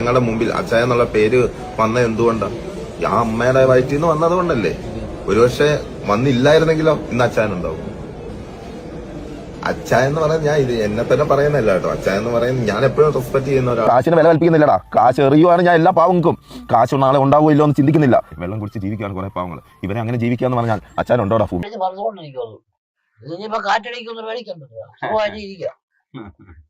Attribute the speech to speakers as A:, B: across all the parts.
A: ഞങ്ങളുടെ മുമ്പിൽ അച്ചായ എന്നുള്ള പേര് വന്ന എന്തുകൊണ്ടാണ് ആ അമ്മയുടെ വയറ്റിൽ നിന്ന് വന്നത് കൊണ്ടല്ലേ ഒരുപക്ഷെ വന്നില്ലായിരുന്നെങ്കിലോ ഇന്ന് അച്ചായൻ ഉണ്ടാവും. അച്ചായ എന്ന് പറയാൻ ഞാൻ ഇത് എന്നെ തന്നെ പറയുന്നില്ല കേട്ടോ. അച്ചായ എന്ന് പറയുന്നത് ഞാൻ എപ്പോഴും റെസ്പെക്ട് ചെയ്യുന്ന ഒരാൾ
B: കാശിന് വില കൽപ്പിക്കുന്നില്ലടാ. കാശ് എറിയുവാണ് ഞാൻ എല്ലാ പാവങ്ങൾക്കും കാശ് നാളെ ഉണ്ടാവുമോ ഇല്ലോ എന്ന് ചിന്തിക്കുന്നില്ല. വെള്ളം കുടിച്ച് ജീവിക്കുകയാണ് കുറെ പാവങ്ങൾ ഇവരെ അങ്ങനെ ജീവിക്കാന്ന് പറഞ്ഞാൽ അച്ഛൻ ഉണ്ടോടാ
C: food കാറ്റടിക്കൊന്നും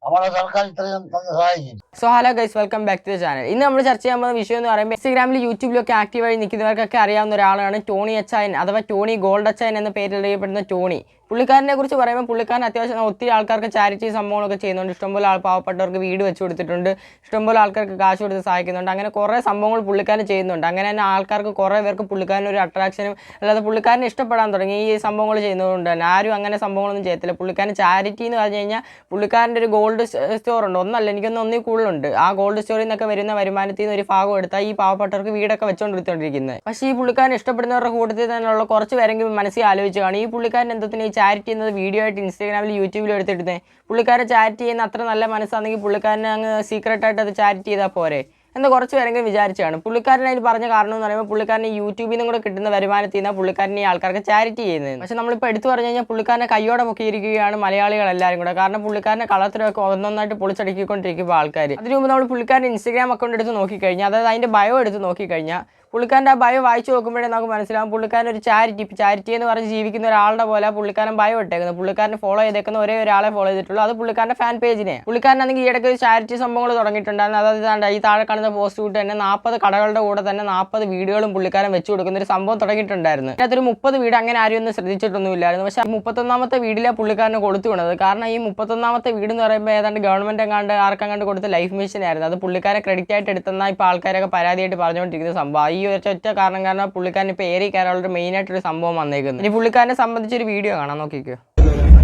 D: so hello guys welcome back to the channel ഇന്ന് നമ്മൾ ചർച്ച ചെയ്യാൻ പോകുന്ന വിഷയം എന്ന് പറയുമ്പോൾ ഇൻസ്റ്റാഗ്രാമിൽ യൂട്യൂബിലൊക്കെ ആക്റ്റീവായി നിൽക്കുന്നവർക്കൊക്കെ അറിയാവുന്ന ഒരാളാണ് ടോണി അച്ചായൻ അഥവാ ടോണി ഗോൾഡ് അച്ചായൻ എന്ന പേരിൽ അറിയപ്പെടുന്ന ടോണി പുള്ളിക്കാരനെ കുറിച്ച് പറയുമ്പോൾ പുള്ളിക്കാരൻ അത്യാവശ്യം ഒത്തിരി ആൾക്കാർക്ക് ചാരിറ്റി സംഭവങ്ങളൊക്കെ ചെയ്യുന്നുണ്ട്. ഇഷ്ടംപോലെ ആൾ പാവപ്പെട്ടവർക്ക് വീട് വെച്ച് കൊടുത്തിട്ടുണ്ട്. ഇഷ്ടംപോലെ ആൾക്കാർക്ക് കാശ് കൊടുത്ത് സഹായിക്കുന്നുണ്ട്. അങ്ങനെ കുറേ സംഭവങ്ങൾ പുള്ളിക്കാരൻ ചെയ്യുന്നുണ്ട്. അങ്ങനെ തന്നെ ആൾക്കാർക്ക് കുറേ പേർക്ക് പുള്ളിക്കാരൻ ഒരു അട്രാക്ഷനും അല്ലാതെ പുള്ളിക്കാരനെ ഇഷ്ടപ്പെടാൻ തുടങ്ങി. ഈ സംഭവങ്ങൾ ചെയ്യുന്നതുകൊണ്ട് തന്നെ ആരും അങ്ങനെ സംഭവങ്ങളൊന്നും ചെയ്യത്തില്ല. പുള്ളിക്കാരൻ ചാരിറ്റി എന്ന് പറഞ്ഞു കഴിഞ്ഞാൽ പുള്ളിക്കാരന്റെ ഒരു ഗോൾഡ് സ്റ്റോർ ഉണ്ട്. ഒന്നല്ല എനിക്കൊന്ന് ഒന്നിൽ കൂടുതലുണ്ട്. ആ ഗോൾഡ് സ്റ്റോറിൽ നിന്നൊക്കെ വരുന്ന വരുമാനത്തിൽ നിന്ന് ഒരു ഭാഗം എടുത്താൽ ഈ പാവപ്പെട്ടവർക്ക് വീടൊക്കെ വെച്ചുകൊണ്ടിരിക്കുന്നത് പക്ഷേ ഈ പുള്ളിക്കാരൻ ഇഷ്ടപ്പെടുന്നവരുടെ കൂട്ടത്തിൽ തന്നെയുള്ള കുറച്ച് പേരെങ്കിലും മനസ്സിൽ ആലോചിച്ച് കാണും. ഈ പുള്ളിക്കാരൻ എന്തിനാ ഈ ചാരിറ്റി എന്നത് വീഡിയോ ആയിട്ട് ഇൻസ്റ്റാഗ്രാമിൽ യൂട്യൂബിലും എടുത്തിടുന്നത് പുള്ളിക്കാരൻ ചാരിറ്റി ചെയ്യുന്ന അത്ര നല്ല മനസ്സാണെങ്കിൽ പുള്ളിക്കാരനെ അങ്ങ് സീക്രട്ടായിട്ട് അത് ചാരിറ്റി ചെയ്താൽ പോരെ? എന്ന് കുറച്ച് പേരെങ്കിലും വിചാരിച്ചാണ് പുള്ളിക്കാരൻ അതിന് പറഞ്ഞ കാരണം എന്ന് പറയുമ്പോൾ പുള്ളിക്കാരന് യൂട്യൂബിൽ നിന്നും കൂടെ കിട്ടുന്ന വരുമാനത്തിൽ നിന്ന് പുള്ളിക്കാരനെ ആൾക്കാർക്ക് ചാരിറ്റി ചെയ്യുന്നത്. പക്ഷേ നമ്മളിപ്പോൾ എടുത്തു പറഞ്ഞു കഴിഞ്ഞാൽ പുള്ളിക്കാരനെ കയ്യോടെ മുക്കിയിരിക്കുകയാണ് മലയാളികൾ എല്ലാവരും കൂടെ. കാരണം പുള്ളിക്കാരനെ കളത്തിലൊക്കെ ഒന്നൊന്നായിട്ട് പൊളിച്ചടുക്കിക്കൊണ്ടിരിക്കുമ്പോൾ ആൾക്കാർ അതിനു മുമ്പ് നമ്മൾ പുള്ളിക്കാരൻ ഇൻസ്റ്റാഗ്രാം അക്കൗണ്ട് എടുത്ത് നോക്കിക്കഴിഞ്ഞാൽ അതായത് അതിന്റെ ബയോ എടുത്ത് നോക്കിക്കഴിഞ്ഞാൽ പുള്ളിക്കാരന്റെ ആ ബയോ വായിച്ചു നോക്കുമ്പോഴേ നമുക്ക് മനസ്സിലാവും. പുള്ളിക്കാരൻ ഒരു ചാരിറ്റി ചാരിറ്റി എന്ന് പറഞ്ഞ് ജീവിക്കുന്ന ഒരാളുടെ പോലെ പുള്ളിക്കാരൻ ബയോ ഇട്ടേക്കുന്നത് പുള്ളിക്കാരൻ ഫോളോ ചെയ്തേക്കുന്ന ഒരേ ഒരാളെ ഫോളോ ചെയ്തിട്ടുള്ളൂ. അത് പുള്ളിക്കാരന്റെ ഫാൻ പേജിനെ പുള്ളിക്കാരനാണെങ്കിൽ ഈ ഒരു ചാരിറ്റി സംഭവങ്ങൾ തുടങ്ങിയിട്ടുണ്ടായിരുന്നു. അതായത് ഈ താഴെ കാണുന്ന പോസ്റ്റ് കൂട്ട് തന്നെ നാൽപ്പത് കടകളുടെ കൂടെ തന്നെ നാൽപ്പത് വീടുകളും പുള്ളിക്കാരൻ വെച്ച് കൊടുക്കുന്ന ഒരു സംഭവം തുടങ്ങിയിട്ടുണ്ടായിരുന്നു. അതിനകത്തൊരു മുപ്പത് വീട് അങ്ങനെ ആരും ഒന്നും ശ്രദ്ധിച്ചിട്ടൊന്നുമില്ലായിരുന്നു പക്ഷേ മുപ്പത്തൊന്നാമത്തെ വീടിലെ പുള്ളിക്കാരന് കൊടുത്തു വീണത് കാരണം ഈ മുപ്പത്തൊന്നാമത്തെ വീട് എന്ന് പറയുമ്പോൾ ഏതാണ്ട് ഗവൺമെന്റ് എങ്ങാണ്ട് ആർക്കെങ്ങാണ്ട് കൊടുത്ത ലൈഫ് മിഷൻ ആയിരുന്നു. അത് പുള്ളിക്കാരെ ക്രെഡിറ്റ് ആയിട്ട് എടുത്തെന്നാൽ ഇപ്പോൾ ആൾക്കാരൊക്കെ പരാതിയായിട്ട് പറഞ്ഞുകൊണ്ടിരിക്കുന്ന സംഭവം. ഈ ഒരു ഒറ്റ കാരണം കാരണം പുള്ളിക്കാരൻ ഇപ്പോൾ ഏറി കയറാനുള്ള ഒരു മെയിൻ ആയിട്ടൊരു സംഭവം വന്നേക്കുന്നത് ഇനി പുള്ളിക്കാരനെ സംബന്ധിച്ചൊരു വീഡിയോ കാണാൻ നോക്കിക്കോ.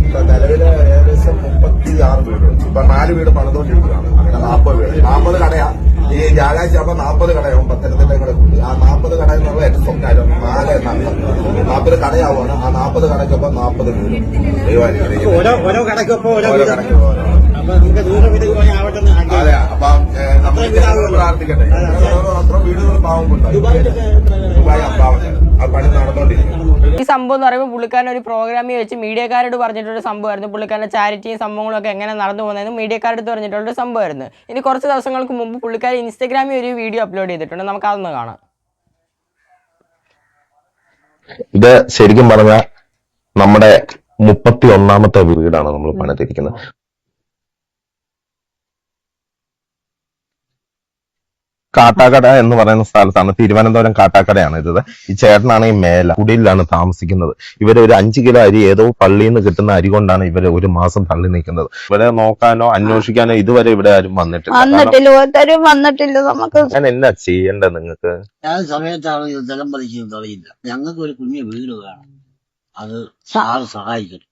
A: ഇപ്പൊ നിലവിൽ ഏകദേശം മുപ്പത്തി ആറ് വീട് ഇപ്പൊ നാല് വീട് പണിതുകൊണ്ടിരിക്കുകയാണ് അങ്ങനെ നാൽപ്പത് വീട്. നാൽപ്പത് കടയാ. ഈ വ്യാഴാഴ്ച ആകുമ്പോ നാൽപ്പത് കടയാവും. പത്തനംതിട്ട കൂടെ കൂടി. ആ നാൽപ്പത് കട എന്നുള്ള എന്റെ സ്വപ്നമായിരുന്നു നാല് നാൽപ്പത് കടയാവുകയാണ്. ആ നാൽപ്പത് കടയ്ക്കൊപ്പം നാൽപ്പത് വീട്.
E: ഓരോ ഓരോ കടക്കൊപ്പം ഓരോ
A: ഓരോ അതെ അപ്പൊ നമ്മൾ പ്രാർത്ഥിക്കട്ടെ. അത്ര വീടുകൾ പാവമുണ്ട്
E: ദുബായിലൊക്കെ എത്ര
A: ദുബായ് അമ്പാവട്ടെ ആ പണി നടന്നുകൊണ്ടിരിക്കും
D: ഈ സംഭവം എന്ന് പറയുമ്പോൾ പുള്ളിക്കാരൻ ഒരു പ്രോഗ്രാമിൽ വെച്ച് മീഡിയക്കാരോട് പറഞ്ഞിട്ടൊരു സംഭവമായിരുന്നു. പുള്ളിക്കാരന്റെ ചാരിറ്റിയും സംഭവങ്ങളും ഒക്കെ എങ്ങനെ നടന്നു പോകുന്നതെന്ന് മീഡിയക്കാരുടെ പറഞ്ഞിട്ടുള്ള ഒരു സംഭവമായിരുന്നു. ഇനി കുറച്ച് ദിവസങ്ങൾക്ക് മുമ്പ് പുള്ളിക്കാരൻ ഇൻസ്റ്റാഗ്രാമിൽ ഒരു വീഡിയോ അപ്ലോഡ് ചെയ്തിട്ടുണ്ട്. നമുക്ക് അതൊന്ന് കാണാം.
B: ഇത് ശരിക്കും പറഞ്ഞ നമ്മുടെ മുപ്പത്തി ഒന്നാമത്തെ വീടാണ് നമ്മൾ പണിതിരിക്കുന്നത്. കാട്ടാക്കട എന്ന് പറയുന്ന സ്ഥലത്താണ് തിരുവനന്തപുരം കാട്ടാക്കടയാണ് ഇത്. ഈ ചേട്ടനാണ് ഈ മേല കുടിയിലാണ് താമസിക്കുന്നത്. ഇവർ ഒരു അഞ്ചു കിലോ അരി ഏതോ പള്ളിയിൽ നിന്ന് കിട്ടുന്ന അരി കൊണ്ടാണ് ഇവർ ഒരു മാസം തള്ളി നിൽക്കുന്നത്. ഇവരെ നോക്കാനോ അന്വേഷിക്കാനോ ഇതുവരെ ഇവിടെ ആരും വന്നിട്ടില്ല.
F: വന്നിട്ടില്ല ഒരുത്തരും വന്നിട്ടില്ല നമുക്ക്.
B: ഞാൻ എന്നാ ചെയ്യേണ്ടത് നിങ്ങൾക്ക്?
C: ഞാൻ സമയത്താണ് ജലം അറിയില്ല. ഞങ്ങൾക്ക് ഒരു കുഞ്ഞു വീട് വേണം. അത് സാറ് സഹായിക്കണം.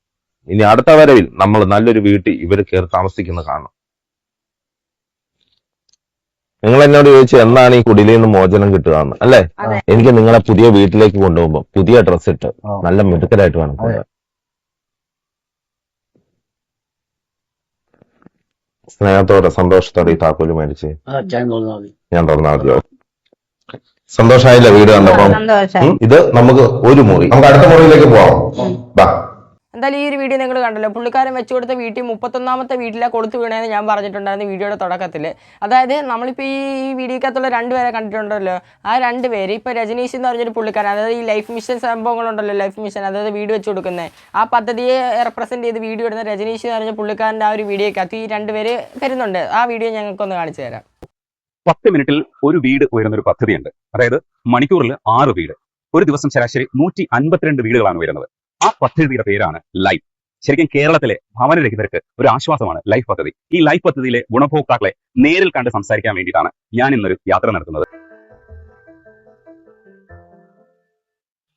B: ഇനി അടുത്ത വരവിൽ നമ്മൾ നല്ലൊരു വീട്ടിൽ ഇവർ കയറി താമസിക്കുന്ന കാണണം. നിങ്ങൾ എന്നോട് ചോദിച്ചു എന്നാണ് ഈ കുടിലിൽ നിന്ന് മോചനം കിട്ടുക എന്ന് അല്ലെ എനിക്ക് നിങ്ങളെ പുതിയ വീട്ടിലേക്ക് കൊണ്ടുപോകുമ്പോ പുതിയ ഡ്രസ് ഇട്ട് നല്ല മിടുക്കലായിട്ട് വേണം. സ്നേഹത്തോടെ സന്തോഷത്തോടെ ഈ താക്കോൽ മേടിച്ച് ഞാൻ തുറന്നാൽ മതിയോ സന്തോഷമായില്ല വീട് കണ്ടപ്പം?
F: സന്തോഷം.
B: ഇത് നമുക്ക് ഒരു മുറി. നമുക്ക് അടുത്ത മുറിയിലേക്ക് പോവാം. ബാ.
D: എന്തായാലും ഈ ഒരു വീഡിയോ നിങ്ങൾ കണ്ടല്ലോ. പുള്ളിക്കാരൻ വെച്ച് കൊടുത്ത വീട്ടിൽ മുപ്പത്തൊന്നാമത്തെ വീട്ടിലെ കൊടുത്തു വീണേന്ന് ഞാൻ പറഞ്ഞിട്ടുണ്ടായിരുന്നു വീഡിയോയുടെ തുടക്കത്തിൽ അതായത് നമ്മളിപ്പോൾ ഈ ഈ വീഡിയോക്കകത്തുള്ള രണ്ടുപേരെ കണ്ടിട്ടുണ്ടല്ലോ. ആ രണ്ട് പേര് ഇപ്പോൾ രജനീഷ് എന്ന് പറഞ്ഞൊരു പുള്ളിക്കാരൻ അതായത് ഈ ലൈഫ് മിഷൻ സംഭവങ്ങളുണ്ടല്ലോ ലൈഫ് മിഷൻ അതായത് വീട് വെച്ച് കൊടുക്കുന്നത് ആ പദ്ധതിയെ റെപ്രസെന്റ് ചെയ്ത് വീഡിയോ ഇടുന്ന രജനീഷ് എന്ന് പറഞ്ഞ പുള്ളിക്കാരന്റെ ആ ഒരു വീഡിയോക്കകത്ത് ഈ രണ്ട് രണ്ടുപേര് വരുന്നുണ്ട്. ആ വീഡിയോ ഞങ്ങൾക്കൊന്ന് കാണിച്ചു തരാം.
G: പത്ത് മിനിറ്റിൽ ഒരു വീട് ഉയരുന്ന ഒരു പദ്ധതിയുണ്ട്. അതായത് മണിക്കൂറിൽ ആറ് വീട്. ഒരു ദിവസം ശരാശരി നൂറ്റി അൻപത്തിരണ്ട് വീടുകളാണ് ഉയരുന്നത്. ആ പദ്ധതിയുടെ പേരാണ് ലൈഫ് ശരിക്കും കേരളത്തിലെ ഭവനരഹിതർക്ക് ഒരു ആശ്വാസമാണ് ലൈഫ് പദ്ധതി. ഈ ലൈഫ് പദ്ധതിയിലെ ഗുണഭോക്താക്കളെ നേരിൽ കണ്ട് സംസാരിക്കാൻ വേണ്ടിയിട്ടാണ് ഞാൻ ഇന്നൊരു യാത്ര നടത്തുന്നത്.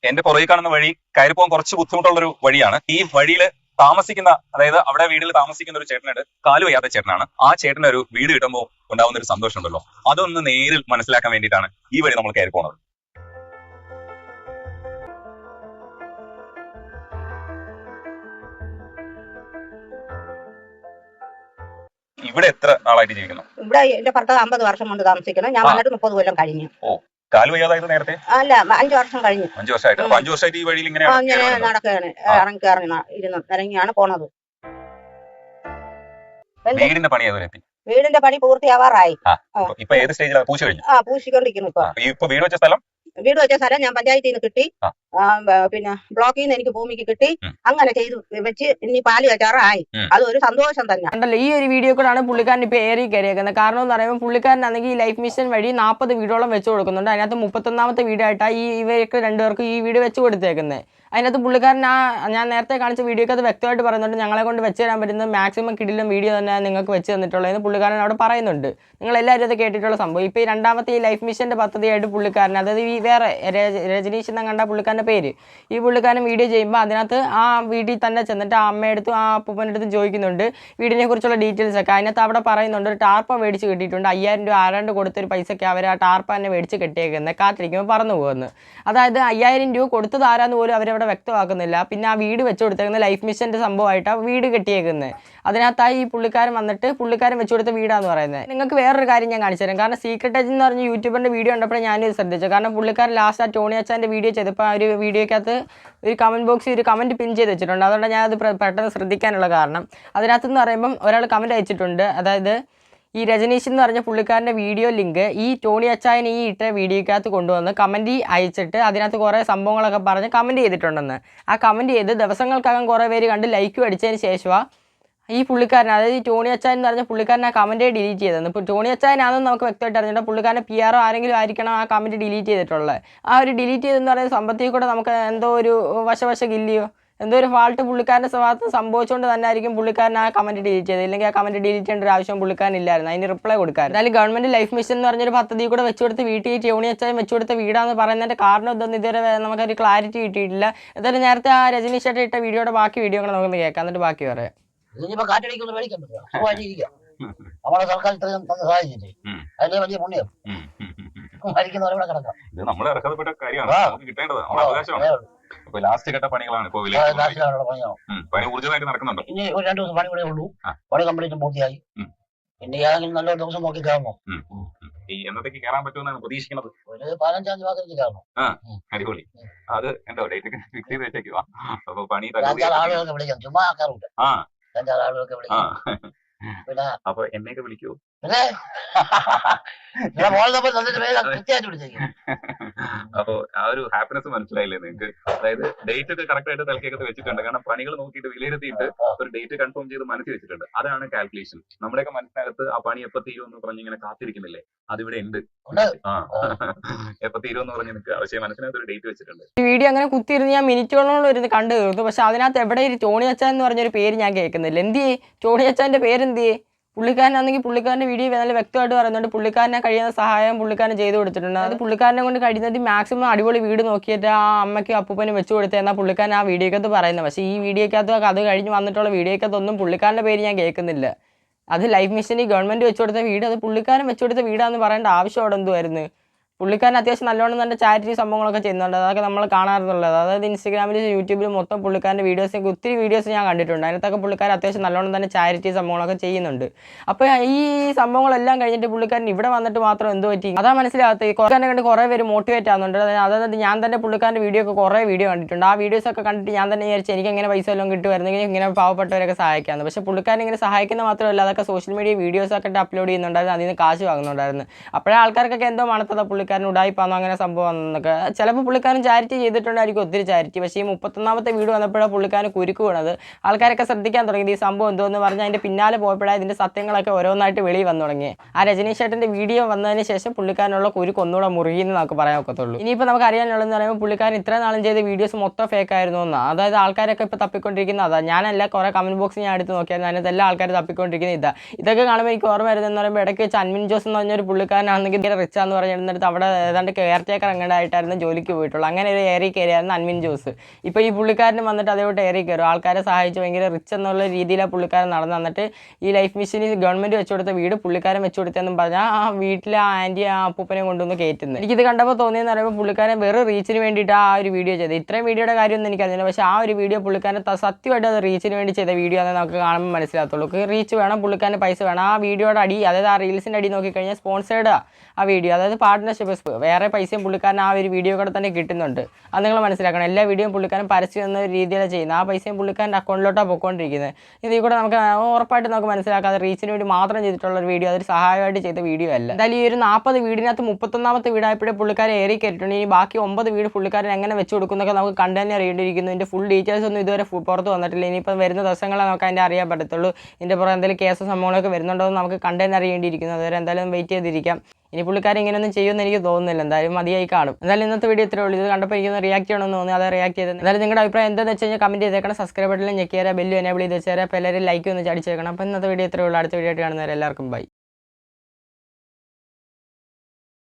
G: എന്റെ പുറകിൽ കാണുന്ന വഴി കയറി പോകാൻ കുറച്ച് ബുദ്ധിമുട്ടുള്ള ഒരു വഴിയാണ്. ഈ വഴിയിൽ താമസിക്കുന്ന അതായത് അവിടെ വീട്ടിൽ താമസിക്കുന്ന ഒരു ചേട്ടനുണ്ട്. കാലു വയ്യാത്ത ചേട്ടനാണ്. ആ ചേട്ടന് ഒരു വീട് കിട്ടുമ്പോൾ ഉണ്ടാവുന്ന ഒരു സന്തോഷം ഉണ്ടല്ലോ അതൊന്ന് നേരിൽ മനസ്സിലാക്കാൻ വേണ്ടിയിട്ടാണ് ഈ വഴി നമ്മൾ കയറി പോണത്. ഇവിടെ എത്ര നാളായിട്ട് ജീവിക്കുന്നു?
H: ഇവിടെ എന്റെ ഭർത്താവ് അമ്പത് വർഷം കൊണ്ട് താമസിക്കണം ഞാൻ. വന്നിട്ട് മുപ്പത് കൊല്ലം കഴിഞ്ഞു.
G: ഓ കാൽ വയ്യാതായത് നേരത്തെ?
H: അല്ല അഞ്ചു വർഷം കഴിഞ്ഞു.
G: അഞ്ചു വർഷമായിട്ട്. അഞ്ചു വർഷമായിട്ട് ഈ വഴിയിൽ
H: ആ,
G: ഇങ്ങനെയാണ്
H: ഇങ്ങനെ നടക്കുകയാണ്. ഇറങ്ങി ന- ഇരുന്ന് ഇറങ്ങിയാണ് പോണത്.
G: വീടിന്റെ പണി ഏതുവരെ
H: വീടിന്റെ പണി പൂർത്തിയാവാറായി.
G: ഇപ്പൊ ഏത് സ്റ്റേജിലാണ് പൂശി കഴിഞ്ഞു?
H: ആ പൂശിക്കൊണ്ടിരിക്കുന്നു ഇപ്പൊ.
G: ഇപ്പൊ വീട് വെച്ച സ്ഥലം?
H: വീട് വെച്ച സ്ഥലം ഞാൻ പഞ്ചായത്തിൽ നിന്ന് കിട്ടി പിന്നെ ബ്ലോക്കിൽ നിന്ന് എനിക്ക് ഭൂമിക്ക് കിട്ടി. അങ്ങനെ ചെയ്തു. വെച്ച് ഇനി പാൽ
G: കച്ചാറായി.
H: അത് ഒരു സന്തോഷം തന്നെ.
D: ഉണ്ടല്ലോ ഈ ഒരു വീഡിയോ കൂടാണ് പുള്ളിക്കാരൻ ഇപ്പൊ ഏറി കയറിയേക്കുന്നത്. കാരണം എന്ന് പറയുമ്പോൾ പുള്ളിക്കാരനാണെങ്കിൽ ഈ ലൈഫ് മിഷൻ വഴി നാൽപ്പത് വീടോളം വെച്ച് കൊടുക്കുന്നുണ്ട്. അതിനകത്ത് മുപ്പത്തൊന്നാമത്തെ വീടായിട്ടാണ് ഈ ഇവർക്ക് രണ്ടുപേർക്കും ഈ വീട് വെച്ച് കൊടുത്തേക്കുന്നത് അതിനകത്ത് പുള്ളിക്കാരൻ ആ ഞാൻ നേരത്തെ കാണിച്ച വീഡിയോക്ക് അത് വ്യക്തമായിട്ട് പറയുന്നുണ്ട്. ഞങ്ങളെ കൊണ്ട് വെച്ച് തരാൻ പറ്റുന്ന മാക്സിമം കിടിലും വീഡിയോ തന്നെ നിങ്ങൾക്ക് വെച്ച് തന്നിട്ടുള്ളതെന്ന് പുള്ളിക്കാരൻ അവിടെ പറയുന്നുണ്ട്. നിങ്ങൾ എല്ലാവരും അത് കേട്ടിട്ടുള്ള സംഭവം. ഇപ്പോൾ ഈ രണ്ടാമത്തെ ഈ ലൈഫ് മിഷന്റെ പദ്ധതിയായിട്ട് പുള്ളിക്കാരൻ അതായത് ഈ വേറെ രജ- രജനീഷ് എന്ന കണ്ട പുള്ളിക്കാരന്റെ പേര് ഈ പുള്ളിക്കാരൻ വീഡിയോ ചെയ്യുമ്പോൾ അതിനകത്ത് ആ വീട്ടിൽ തന്നെ ചെന്നിട്ട് ആ അമ്മയടുത്തും ആ അപ്പൂപ്പന്റെ അടുത്തും ചോദിക്കുന്നുണ്ട്. വീടിനെ കുറിച്ചുള്ള ഡീറ്റെയിൽസ് ഒക്കെ. അതിനകത്ത് അവിടെ പറയുന്നുണ്ട് ഒരു ടാർപ്പ മേടിച്ച് കിട്ടിയിട്ടുണ്ട്. അയ്യായിരം രൂപ ആരാണ്ട് കൊടുത്തൊരു പൈസയ്ക്ക് അവർ ആ ടാർപ്പ തന്നെ മേടിച്ച് കെട്ടിയേക്കുന്നത് കാത്തിരിക്കുമ്പോൾ പറന്നു പോകുന്നത് അതായത് അയ്യായിരം രൂപ കൊടുത്തത് ആരാന്ന് പോലും അവരവിടെ വ്യക്തമാക്കുന്നില്ല. പിന്നെ ആ വീട് വെച്ച് കൊടുത്തേക്കുന്ന ലൈഫ് മിഷന്റെ സംഭവമായിട്ട് ആ വീട് കെട്ടിയേക്കുന്നത് അതിനകത്തായി ഈ പുള്ളിക്കാരൻ വന്നിട്ട് പുള്ളിക്കാരൻ വെച്ച് കൊടുത്ത വീടാന്ന് പറയുന്നത് നിങ്ങൾക്ക് വേറൊരു കാര്യം ഞാൻ കാണിച്ചു തരാം. കാരണം സീക്രട്ട് എന്ന് പറഞ്ഞ യൂട്യൂബറിന്റെ വീഡിയോ കണ്ടപ്പോൾ ഞാനിത് ശ്രദ്ധിച്ചു കാരണം പുള്ളിക്കാരൻ ലാസ്റ്റ് ആ ടോണി അച്ചാന്റെ വീഡിയോ ചെയ്തപ്പോൾ ആ ഒരു വീഡിയോക്കകത്ത് ഒരു കമന്റ് ബോക്സിൽ ഒരു കമന്റ് പിൻ ചെയ്ത് വെച്ചിട്ടുണ്ട്. അതുകൊണ്ടാണ് ഞാനത് പെട്ടെന്ന് ശ്രദ്ധിക്കാനുള്ള കാരണം. അതിനകത്തെന്ന് പറയുമ്പം ഒരാൾ കമന്റ് അയച്ചിട്ടുണ്ട്. അതായത് ഈ രജനീഷ് എന്ന് പറഞ്ഞ പുള്ളിക്കാരന്റെ വീഡിയോ ലിങ്ക് ഈ ടോണി അച്ചായൻ ഈ ഇട്ട വീഡിയോക്കകത്ത് കൊണ്ടുവന്ന് കമന്റ് അയച്ചിട്ട് അതിനകത്ത് കുറേ സംഭവങ്ങളൊക്കെ പറഞ്ഞ് കമന്റ് ചെയ്തിട്ടുണ്ടെന്ന്. ആ കമന്റ് ചെയ്ത് ദിവസങ്ങൾക്കകം കുറേ പേര് കണ്ട് ലൈക്കും അടിച്ചതിന് ശേഷമാണ് ഈ പുള്ളിക്കാരൻ അതായത് ഈ ടോണി അച്ചായൻ എന്ന് പറഞ്ഞ പുള്ളിക്കാരൻ ആ കമന്റ് ഡിലീറ്റ് ചെയ്തത് ഇപ്പോൾ ടോണി അച്ചായനാണെന്ന് നമുക്ക് വ്യക്തമായിട്ട് അറിഞ്ഞിട്ട് പുള്ളിക്കാരന്റെ പി ആറോ ആരെങ്കിലും ആയിരിക്കണം ആ കമന്റ് ഡിലീറ്റ് ചെയ്തിട്ടുള്ളത്. ആ ഒരു ഡിലീറ്റ് ചെയ്തെന്ന് പറയുന്ന സംഭവത്തിൽ കൂടെ നമുക്ക് എന്തോ ഒരു വശവശകില്ലയോ എന്തോ ഒരു ഫാൾട്ട് പുള്ളിക്കാരന്റെ ഭാഗത്ത് സംഭവിച്ചുകൊണ്ട് തന്നെ ആയിരിക്കും പുള്ളിക്കാരൻ ആ കമന്റ് ഡിലീറ്റ് ചെയ്തത്. അല്ലെങ്കിൽ ആ കമന്റ് ഡിലീറ്റ് ചെയ്യേണ്ട ഒരു ആവശ്യം പുള്ളിക്കാരൻ ഇല്ലായിരുന്നു. അതിന് റിപ്ലൈ കൊടുക്കാൻ എന്നാലും ഗവൺമെന്റ് ലൈഫ് മിഷൻ എന്ന് പറഞ്ഞൊരു പദ്ധതി കൂടെ വെച്ചു കൊടുത്ത് വീട്ടിൽ ടോണി അച്ചായൻ വെച്ചു കൊടുത്ത വീടാന്ന് പറയുന്നതിന്റെ കാരണം ഇതൊന്നും ഇതുവരെ നമുക്കൊരു ക്ലാരിറ്റി കിട്ടിയിട്ടില്ല. എന്തായാലും നേരത്തെ ആ രജനീഷ് ചേട്ടൻ ഇട്ട വീഡിയോയുടെ ബാക്കി വീഡിയോകൾ നമുക്കൊന്ന് കേൾക്കാം. എന്നിട്ട് ബാക്കി പറയാം.
C: നമ്മളെ സർക്കാർ ഇത്രയും സഹായിച്ചില്ലേ? വലിയ പുണ്യം. മരിക്കുന്നവരെ കിടക്കാം.
G: ഇത് നമ്മുടെ അർഹതപ്പെട്ട കാര്യമാണ്. കിട്ടേണ്ടത്. നമ്മുടെ അവകാശമാണ്. അപ്പൊ ലാസ്റ്റ് ഘട്ട പണികളാണ് ഇപ്പൊ വില
C: നാട്ടിലുള്ള പണിയാവും
G: ഉം, പണി ഊർജമായിട്ട് നടക്കുന്നുണ്ട്?
C: ഇനി ഒരു രണ്ടു ദിവസം പണി കൂടെ ഉള്ളൂ.
G: ആ.
C: പണി കംപ്ലീറ്റ് പൂർത്തിയായി.
G: ഉം.
C: പിന്നെ ഏതെങ്കിലും നല്ലൊരു ദിവസം നോക്കി കയറണോ?
G: ഉം, ഉം. ഈ എന്നത്തേക്ക് കയറാൻ പറ്റുമെന്നാണ് പ്രതീക്ഷിക്കുന്നത്.
C: ഒരു പതിനഞ്ചാം തീയതി ഭാഗത്തേക്ക് കയറണം.
G: അടിപൊളി. അത് എന്തോ ഡേറ്റ് ഫിക്സ് ചെയ്ത് വെച്ചേക്കുവാ. അപ്പൊ പണി തകൃതി
C: അഞ്ചാറ് ആളുകളൊക്കെ വിളിക്കാം. ചുമ്മാ ആക്കാറുണ്ട്.
G: ആ.
C: അഞ്ചാറ് ആളുകളൊക്കെ
G: ആ.
C: വിളിക്കാം. പിന്നെ?
G: അപ്പൊ എന്നെയൊക്കെ വിളിക്കൂ.
C: പിന്നെ? മോളിൽ തമ്മിൽ തന്നിട്ട് പേര് കൃത്യമായിട്ട് വിളിച്ചേക്കും.
G: അപ്പൊ ആ ഒരു ഹാപ്പിനെസ് മനസ്സിലായില്ലേ നിങ്ങൾക്ക് അതായത് ഡേറ്റ് ഒക്കെ കറക്റ്റ് ആയിട്ട് തലക്കേക്കത്ത് വെച്ചിട്ടുണ്ട്. കാരണം പണികൾ നോക്കിയിട്ട് വിലയിരുത്തിയിട്ട് ഒരു ഡേറ്റ് കൺഫേം ചെയ്ത് മനസ്സിൽ വെച്ചിട്ടുണ്ട്. അതാണ് കാൽക്കുലേഷൻ നമ്മുടെയൊക്കെ മനസ്സിനകത്ത് ആ പണി എപ്പോ തീരും എന്ന് പറഞ്ഞ് ഇങ്ങനെ കാത്തിരിക്കുന്നില്ലേ? അതിവിടെ ഉണ്ട്. ആ. എപ്പോ തീരും എന്ന് പറഞ്ഞ് നിൽക്കുക പക്ഷേ മനസ്സിനകത്ത് ഒരു ഡേറ്റ് വെച്ചിട്ടുണ്ട്.
D: ഈ വീഡിയോ അങ്ങനെ കുത്തിയിരുന്ന് ഞാൻ മിനിറ്റുകളോളം ഇരുന്ന് കണ്ടു തീർത്തു. പക്ഷെ അതിനകത്ത് എവിടെ ഒരു ടോണി അച്ചാൻ എന്ന് പറഞ്ഞൊരു പേര് ഞാൻ കേൾക്കുന്നില്ല. എന്തിയേ ടോണി അച്ചാന്റെ പേരെന്തിയേ പുള്ളിക്കാരനാണെങ്കിൽ പുള്ളിക്കാരന്റെ വീഡിയോ നല്ല വ്യക്തമായിട്ട് പറയുന്നുണ്ട്. പുള്ളിക്കാരനെ കഴിയുന്ന സഹായം പുള്ളിക്കാരൻ ചെയ്തു കൊടുത്തിട്ടുണ്ട്. അത് പുള്ളിക്കാരനെ കൊണ്ട് കഴിയുന്നത് മാക്സിമം അടിപൊളി വീട് നോക്കിയിട്ട് ആ അമ്മയ്ക്കും അപ്പൂപ്പനും വെച്ച് കൊടുത്തതെന്നാൽ പുള്ളിക്കാരൻ ആ വീഡിയോക്കകത്ത് പറയുന്നത്. പക്ഷേ ഈ വീഡിയോക്കകത്ത് അത് കഴിഞ്ഞ് വന്നിട്ടുള്ള വീഡിയോക്കകത്തൊന്നും പുള്ളിക്കാരന്റെ പേര് ഞാൻ കേൾക്കുന്നില്ല. അത് ലൈഫ് മിഷനിൽ ഗവൺമെന്റ് വെച്ച് കൊടുത്ത വീട് അത് പുള്ളിക്കാരൻ വെച്ച് കൊടുത്ത വീടാന്ന് പറയേണ്ട ആവശ്യം അവിടെ എന്തുമായിരുന്നു പുള്ളിക്കാരൻ അത്യാവശ്യം നല്ലോണം തന്നെ ചാരിറ്റി സംഭവങ്ങളൊക്കെ ചെയ്യുന്നുണ്ട്. അതൊക്കെ നമ്മൾ കാണാറുള്ളത്. അതായത് ഇൻസ്റ്റഗ്രാമിലും യൂട്യൂബിലും മൊത്തം പുള്ളിക്കാരന്റെ വീഡിയോസ് ഒത്തിരി വീഡിയോസ് ഞാൻ കണ്ടിട്ടുണ്ട്. അതിനകത്തൊക്കെ പുള്ളിക്കാരൻ അത്യാവശ്യം നല്ലോണം തന്നെ ചാരിറ്റി സംഭവങ്ങളൊക്കെ ചെയ്യുന്നുണ്ട്. അപ്പോൾ ഈ സംഭവങ്ങളെല്ലാം കഴിഞ്ഞിട്ട് പുള്ളിക്കാരൻ ഇവിടെ വന്നിട്ട് മാത്രം എന്ത് പറ്റി? അതാ മനസ്സിലാകത്ത്. ഈ കുറേ കണ്ട് കുറേ പേര് മോട്ടിവേറ്റ് ആകുന്നുണ്ട് അതായത് ഞാൻ തന്നെ പുള്ളിക്കാരന്റെ വീഡിയോ ഒക്കെ കുറേ വീഡിയോ കണ്ടിട്ടുണ്ട്. ആ വീഡിയോസ് ഒക്കെ കണ്ടിട്ട് ഞാൻ തന്നെ വിചാരിച്ചു എനിക്ക് എങ്ങനെ പൈസ എല്ലാം കിട്ടുമായിരുന്നെങ്കിൽ ഇങ്ങനെ പാവപ്പെട്ടവരൊക്കെ സഹായിക്കാമെന്ന് പക്ഷേ പുള്ളിക്കാരൻ ഇങ്ങനെ സഹായിക്കുന്ന മാത്രമല്ല അതൊക്കെ സോഷ്യൽ മീഡിയ വീഡിയോസൊക്കെ അപ്ലോഡ് ചെയ്യുന്നുണ്ടായിരുന്നു. അതിൽ നിന്ന് കാശ് വാങ്ങുന്നുണ്ടായിരുന്നു. അപ്പോഴേ ആൾക്കാർക്കൊക്കെ എന്തോ മണത്തത പുള്ളിക്കാരൻ ഉടായിപ്പാന്നോ അങ്ങനെ സംഭവം എന്നൊക്കെ. ചിലപ്പോൾ പുള്ളിക്കാരൻ ചാരിറ്റി ചെയ്തിട്ടുണ്ടായിരിക്കും ഒത്തിരി ചാരിറ്റി പക്ഷേ ഈ മുപ്പത്തൊന്നാമത്തെ വീട് വന്നപ്പോഴാണ് പുള്ളിക്കാരൻ കുരുക്ക് വീണത്. ആൾക്കാരൊക്കെ ശ്രദ്ധിക്കാൻ തുടങ്ങി ഈ സംഭവം എന്തോ എന്ന് പറഞ്ഞാൽ അതിന്റെ പിന്നാലെ പോയപ്പോഴാണ് ഇതിന്റെ സത്യങ്ങളൊക്കെ ഓരോന്നായിട്ട് വെളിയിൽ വന്നു തുടങ്ങി. ആ രജനീഷ് ചേട്ടന്റെ വീഡിയോ വന്നതിന് ശേഷം പുള്ളിക്കാരനുള്ള കുരുക്ക് ഒന്നുകൂടെ മുറുകി എന്ന് നമുക്ക് പറയാൻ ഒക്കത്തുള്ളൂ. ഇനിയിപ്പോൾ നമുക്ക് അറിയാനുള്ളതെന്ന് പറയുമ്പോൾ പുള്ളിക്കാരൻ ഇത്ര നാളും ചെയ്ത വീഡിയോസ് മൊത്തം ഫേക്ക് ആയിരുന്നു എന്നാണ് അതായത് ആൾക്കാരൊക്കെ ഇപ്പോൾ തപ്പിക്കൊണ്ടിരിക്കുന്ന അതാ. ഞാനല്ല കുറേ കമന്റ് ബോക്സ് ഞാൻ എടുത്ത് നോക്കിയായിരുന്നു. അതിനകത്ത് എല്ലാ ആൾക്കാരും തപ്പിക്കൊണ്ടിരിക്കുന്ന ഇതാ. ഇതൊക്കെ കാണുമ്പോൾ എനിക്ക് ഓർമ്മ വരുന്നതെന്ന് പറയുമ്പോൾ ഇടയ്ക്ക് വെച്ച് അൻവിൻ ജോസ് എന്ന് പറഞ്ഞൊരു പുള്ളിക്കാരനാണെങ്കിൽ റിച്ചാന്ന് പറഞ്ഞിരുന്നിടത്ത് അവിടെ അവിടെ ഏതാണ്ട് കെയർ ടേക്കർ അങ്ങോട്ടായിട്ടായിരുന്നു ജോലിക്ക് പോയിട്ടുള്ളു. അങ്ങനെ ഒരു ഏറി കയറിയായിരുന്നു അൻവിൻ ജോസ്. ഇപ്പോൾ ഈ പുള്ളിക്കാരൻ വന്നിട്ട് അതേപോലെ ഏറി കയറും. ആൾക്കാരെ സഹായിച്ച് ഭയങ്കര റിച്ച് എന്നുള്ള രീതിയിലാണ് പുള്ളിക്കാരൻ നടന്നു വന്നിട്ട് ഈ ലൈഫ് മിഷനിൽ ഗവൺമെന്റ് വെച്ചു കൊടുത്ത വീട് പുള്ളിക്കാരൻ വെച്ചു കൊടുത്തതെന്നും പറഞ്ഞാൽ ആ വീട്ടിലെ ആ ആന്റി ആ അപ്പൂപ്പനെ കൊണ്ടുവന്ന് കയറ്റുന്നത്. എനിക്കിത് കണ്ടപ്പോൾ തോന്നിയെന്ന് പറയുമ്പോൾ പുള്ളിക്കാരൻ വെറും റീച്ചിന് വേണ്ടിയിട്ട് ആ ഒരു വീഡിയോ ചെയ്തത്. ഇത്രയും വീഡിയോയുടെ കാര്യമൊന്നും എനിക്കറിയില്ല പക്ഷേ ആ ഒരു വീഡിയോ പുള്ളിക്കാരൻ സത്യമായിട്ട് അത് റീച്ചിന് വേണ്ടി ചെയ്ത വീഡിയോ ആണെന്ന് നമുക്ക് കാണുമ്പോൾ മനസ്സിലാകത്തുള്ളൂ. റീച്ച് വേണം പുള്ളിക്കാരന് പൈസ വേണം. ആ വീഡിയോയുടെ അടി അതായത് ആ റീൽസിന്റെ അടി നോക്കിക്കഴിഞ്ഞാൽ സ്പോൺസേർഡ് ആ വീഡിയോ അതായത് പാർട്ട്ണർഷിപ്പ് വേറെ പൈസയും പുള്ളിക്കാരൻ ആ ഒരു വീഡിയോ കൂടെ തന്നെ കിട്ടുന്നുണ്ട്. അത് നിങ്ങൾ മനസ്സിലാക്കണം. എല്ലാ വീഡിയോയും പുള്ളിക്കാരൻ പരസ്യം എന്ന രീതിയിലാണ് ചെയ്യുന്നത്. ആ പൈസയും പുള്ളിക്കാരന്റെ അക്കൗണ്ടിലോട്ടാണ് പോയിക്കൊണ്ടിരിക്കുന്നത് ഇതിൽ കൂടെ നമുക്ക് ഉറപ്പായിട്ട് നമുക്ക് മനസ്സിലാക്കാം അത് റീച്ചിന് വേണ്ടി മാത്രം ചെയ്തിട്ടുള്ള ഒരു വീഡിയോ അതൊരു സഹായമായിട്ട് ചെയ്ത വീഡിയോ അല്ല. എന്തായാലും ഈ ഒരു നാൽപ്പത് വീടിനകത്ത് മുപ്പത്തൊന്നാമത്തെ വീടായപ്പോഴേ പുള്ളിക്കാരെ ഏറി കയറ്റിട്ടുണ്ട് ഇനി ബാക്കി ഒമ്പത് വീട് പുള്ളിക്കാരൻ എങ്ങനെ വെച്ച് കൊടുക്കുന്നൊക്കെ നമുക്ക് കണ്ടു തന്നെ അറിയേണ്ടിയിരിക്കുന്നു. ഇതിന്റെ ഫുൾ ഡീറ്റെയിൽസ് ഒന്നും ഇതുവരെ പുറത്ത് വന്നിട്ടില്ല. ഇനിയിപ്പോൾ വരുന്ന ദിവസങ്ങളെ നമുക്ക് അതിന്റെ അറിയാൻ പറ്റത്തുള്ളൂ. ഇതിന്റെ പുറം എന്തെങ്കിലും കേസ് സംഭവങ്ങളൊക്കെ വരുന്നുണ്ടോ എന്ന് നമുക്ക് കണ്ടു തന്നെ അറിയേണ്ടിയിരിക്കുന്നു. അതുവരെ എന്തായാലും വെയിറ്റ് ചെയ്തിരിക്കാം. ഇനി പുള്ളിക്കാരൻ ഇങ്ങനെയൊന്നും ചെയ്യുമെന്ന് എനിക്ക് തോന്നുന്നില്ല. എന്തായാലും മതിയായി കാണും. എന്തായാലും ഇന്നത്തെ വീഡിയോ ഇത്രേ ഉള്ളൂ. ഇത് കണ്ടപ്പോൾ എനിക്കൊന്ന് റിയാക്ട് ചെയ്യണമെന്ന് തോന്നി. അത് റിയാക്ട് ചെയ്തത്. എന്തായാലും നിങ്ങളുടെ അഭിപ്രായം എന്താണെന്ന് വെച്ച് കഴിഞ്ഞാൽ കമന്റ് ചെയ്തേക്കണം. സബ്സ്ക്രൈബ് ബട്ടണിൽ ഞെക്കിയാൽ ബെല്ലും എനേബിൾ ചെയ്ത് വെച്ചാൽ അപ്പോൾ എല്ലാവരും ലൈക്ക് ഒന്ന് ചടിച്ചേക്കണം. അപ്പോൾ ഇന്നത്തെ വീഡിയോ ഇത്രേ ഉള്ളൂ. അടുത്ത വീഡിയോ ആയിട്ട് കാണുന്നവരെ എല്ലാവർക്കും ബൈ